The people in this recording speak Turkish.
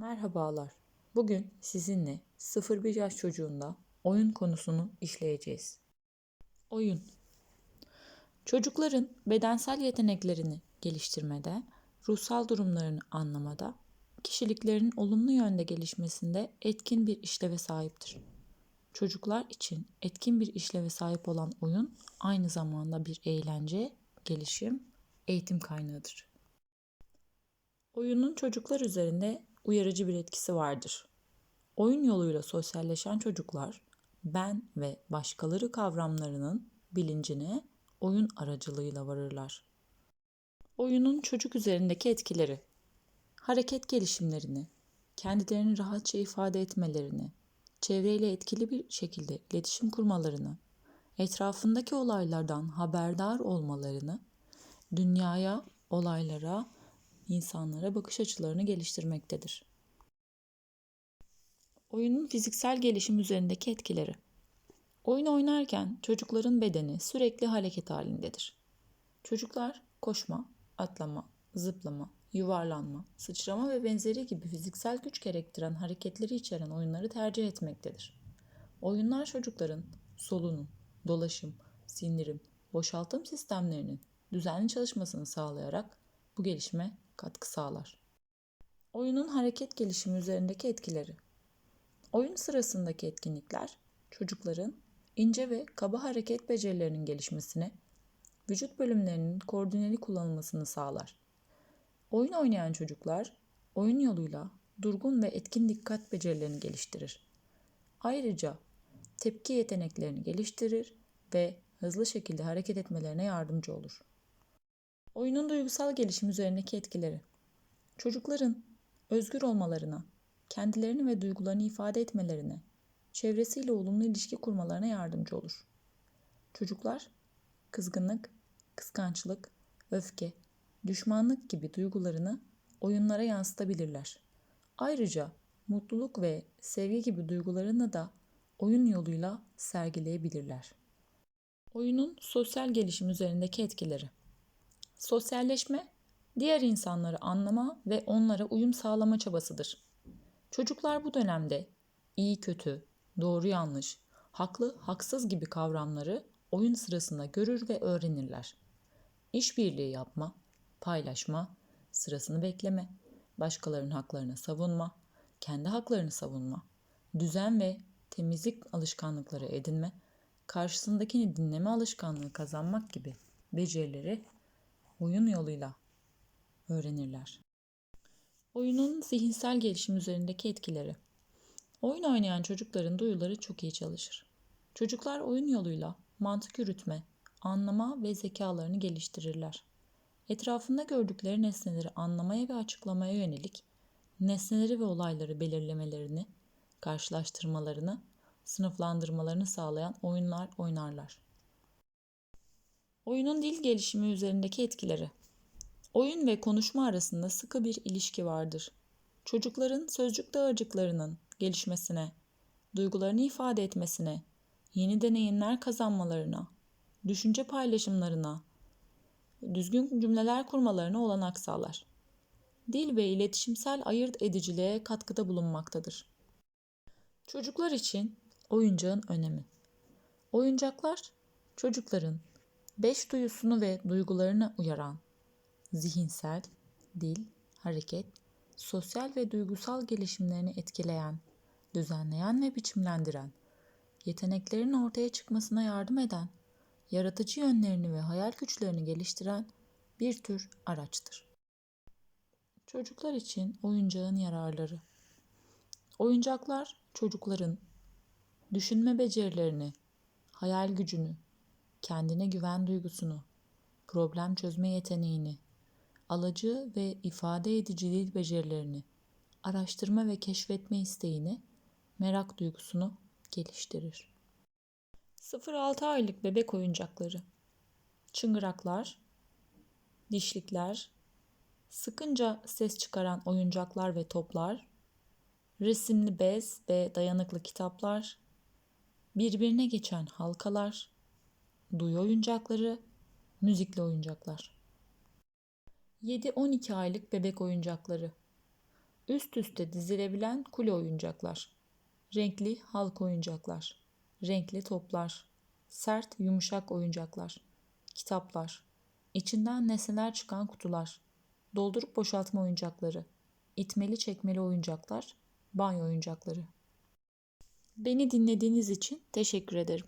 Merhabalar. Bugün sizinle 0-1 yaş çocuğunda oyun konusunu işleyeceğiz. Oyun. Çocukların bedensel yeteneklerini geliştirmede, ruhsal durumlarını anlamada, kişiliklerinin olumlu yönde gelişmesinde etkin bir işleve sahiptir. Çocuklar için etkin bir işleve sahip olan oyun aynı zamanda bir eğlence, gelişim, eğitim kaynağıdır. Oyunun çocuklar üzerinde uyarıcı bir etkisi vardır. Oyun yoluyla sosyalleşen çocuklar ben ve başkaları kavramlarının bilincine oyun aracılığıyla varırlar. Oyunun çocuk üzerindeki etkileri hareket gelişimlerini, kendilerini rahatça ifade etmelerini, çevreyle etkili bir şekilde iletişim kurmalarını, etrafındaki olaylardan haberdar olmalarını, dünyaya, olaylara, insanlara bakış açılarını geliştirmektedir. Oyunun fiziksel gelişim üzerindeki etkileri. Oyun oynarken çocukların bedeni sürekli hareket halindedir. Çocuklar koşma, atlama, zıplama, yuvarlanma, sıçrama ve benzeri gibi fiziksel güç gerektiren hareketleri içeren oyunları tercih etmektedir. Oyunlar çocukların solunum, dolaşım, sindirim, boşaltım sistemlerinin düzenli çalışmasını sağlayarak bu gelişime katkı sağlar. Oyunun hareket gelişimi üzerindeki etkileri. Oyun sırasındaki etkinlikler çocukların ince ve kaba hareket becerilerinin gelişmesine, vücut bölümlerinin koordineli kullanılmasını sağlar. Oyun oynayan çocuklar oyun yoluyla durgun ve etkin dikkat becerilerini geliştirir. Ayrıca tepki yeteneklerini geliştirir ve hızlı şekilde hareket etmelerine yardımcı olur. Oyunun duygusal gelişim üzerindeki etkileri. Çocukların özgür olmalarına, kendilerini ve duygularını ifade etmelerine, çevresiyle olumlu ilişki kurmalarına yardımcı olur. Çocuklar kızgınlık, kıskançlık, öfke, düşmanlık gibi duygularını oyunlara yansıtabilirler. Ayrıca mutluluk ve sevgi gibi duygularını da oyun yoluyla sergileyebilirler. Oyunun sosyal gelişim üzerindeki etkileri. Sosyalleşme, diğer insanları anlama ve onlara uyum sağlama çabasıdır. Çocuklar bu dönemde iyi kötü, doğru yanlış, haklı haksız gibi kavramları oyun sırasında görür ve öğrenirler. İşbirliği yapma, paylaşma, sırasını bekleme, başkalarının haklarını savunma, kendi haklarını savunma, düzen ve temizlik alışkanlıkları edinme, karşısındakini dinleme alışkanlığı kazanmak gibi becerileri oyun yoluyla öğrenirler. Oyunun zihinsel gelişim üzerindeki etkileri. Oyun oynayan çocukların duyuları çok iyi çalışır. Çocuklar oyun yoluyla mantık yürütme, anlama ve zekalarını geliştirirler. Etrafında gördükleri nesneleri anlamaya ve açıklamaya yönelik nesneleri ve olayları belirlemelerini, karşılaştırmalarını, sınıflandırmalarını sağlayan oyunlar oynarlar. Oyunun dil gelişimi üzerindeki etkileri. Oyun ve konuşma arasında sıkı bir ilişki vardır. Çocukların sözcük dağarcıklarının gelişmesine, duygularını ifade etmesine, yeni deneyimler kazanmalarına, düşünce paylaşımlarına, düzgün cümleler kurmalarına olanak sağlar. Dil ve iletişimsel ayırt ediciliğe katkıda bulunmaktadır. Çocuklar için oyuncağın önemi. Oyuncaklar çocukların beş duyusunu ve duygularını uyaran zihinsel, dil, hareket, sosyal ve duygusal gelişimlerini etkileyen, düzenleyen ve biçimlendiren, yeteneklerin ortaya çıkmasına yardım eden, yaratıcı yönlerini ve hayal güçlerini geliştiren bir tür araçtır. Çocuklar için oyuncağın yararları. Oyuncaklar çocukların düşünme becerilerini, hayal gücünü, kendine güven duygusunu, problem çözme yeteneğini, alıcı ve ifade edici dil becerilerini, araştırma ve keşfetme isteğini, merak duygusunu geliştirir. 0-6 aylık bebek oyuncakları. Çıngıraklar, dişlikler, sıkınca ses çıkaran oyuncaklar ve toplar, resimli bez ve dayanıklı kitaplar, birbirine geçen halkalar, duyu oyuncakları, müzikli oyuncaklar. 7-12 aylık bebek oyuncakları. Üst üste dizilebilen kule oyuncaklar. Renkli halk oyuncaklar. Renkli toplar. Sert, yumuşak oyuncaklar. Kitaplar. İçinden nesneler çıkan kutular. Doldurup boşaltma oyuncakları. İtmeli çekmeli oyuncaklar. Banyo oyuncakları. Beni dinlediğiniz için teşekkür ederim.